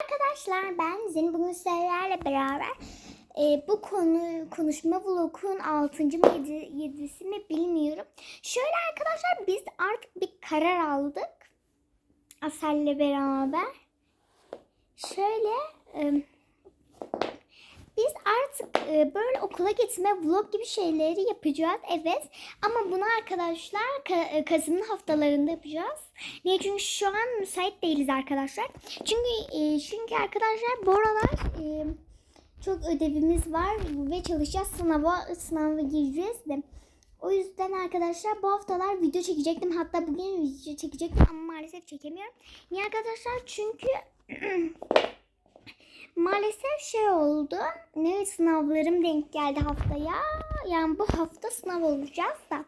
Arkadaşlar ben Zeni bugün sizlerle beraber e, bu konu konuşma vlogun 6. mı 7'si mi bilmiyorum. Şöyle arkadaşlar biz artık bir karar aldık. Asel'le beraber. Şöyle e, e, böyle okula gitme vlog gibi şeyleri yapacağız. Evet. Ama bunu arkadaşlar Ka- e, Kasım'ın haftalarında yapacağız. Niye? Çünkü şu an müsait değiliz arkadaşlar. Çünkü e, çünkü arkadaşlar bu aralar çok ödevimiz var ve çalışacağız. Sınava sınava gireceğiz de. O yüzden arkadaşlar bu haftalar video çekecektim. Hatta bugün video çekecektim ama maalesef çekemiyorum. Niye arkadaşlar? Çünkü Maalesef şey oldu. Ne sınavlarım denk geldi haftaya. Yani bu hafta sınav olacağız da.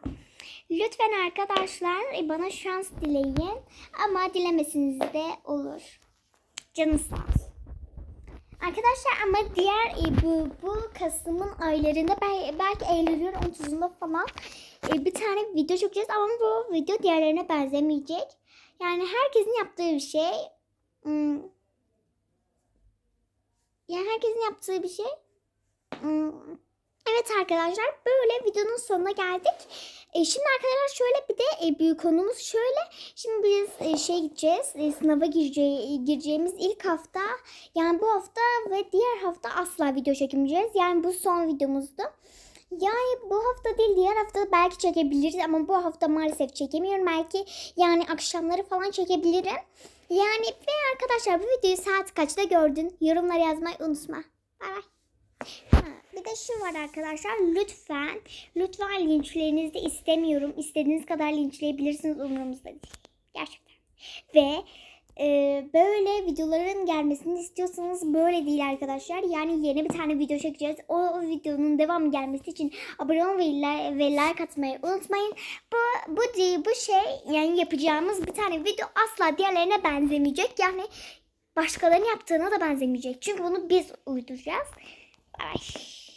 Lütfen arkadaşlar e, bana şans dileyin. Ama dilemesiniz de olur. Canınız sağ olsun. Arkadaşlar ama diğer e, bu, bu Kasım'ın aylarında bel- belki Eylül'ün 30'unda falan e, bir tane video çekeceğiz ama bu video diğerlerine benzemeyecek. Yani herkesin yaptığı bir şey. Hmm, yani herkesin yaptığı bir şey. Hmm, Evet arkadaşlar böyle videonun sonuna geldik. E, şimdi arkadaşlar şöyle bir de e, büyük konumuz şöyle. Şimdi biz şey gideceğiz. Sınava gireceği, gireceğimiz ilk hafta yani bu hafta ve diğer hafta asla video çekmeyeceğiz. Yani bu son videomuzdu. Yani bu hafta değil diğer hafta belki çekebiliriz ama bu hafta maalesef çekemiyorum. Belki yani akşamları falan çekebilirim. Yani ve arkadaşlar bu videoyu saat kaçta gördün? Yorumlara yazmayı unutma. Bay bay. Bir de şu var arkadaşlar lütfen lütfen linçlerinizi istemiyorum. İstediğiniz kadar linçleyebilirsiniz umurumuzda değil. Gerçekten. Ve e, böyle videoların gelmesini istiyorsanız böyle değil arkadaşlar. Yani yeni bir tane video çekeceğiz. O, o videonun devamı gelmesi için abone olmayı ve, like atmayı unutmayın. Bu, bu bu şey yani yapacağımız bir tane video asla diğerlerine benzemeyecek. Yani başkalarının yaptığına da benzemeyecek. Çünkü bunu biz uyduracağız. Bye.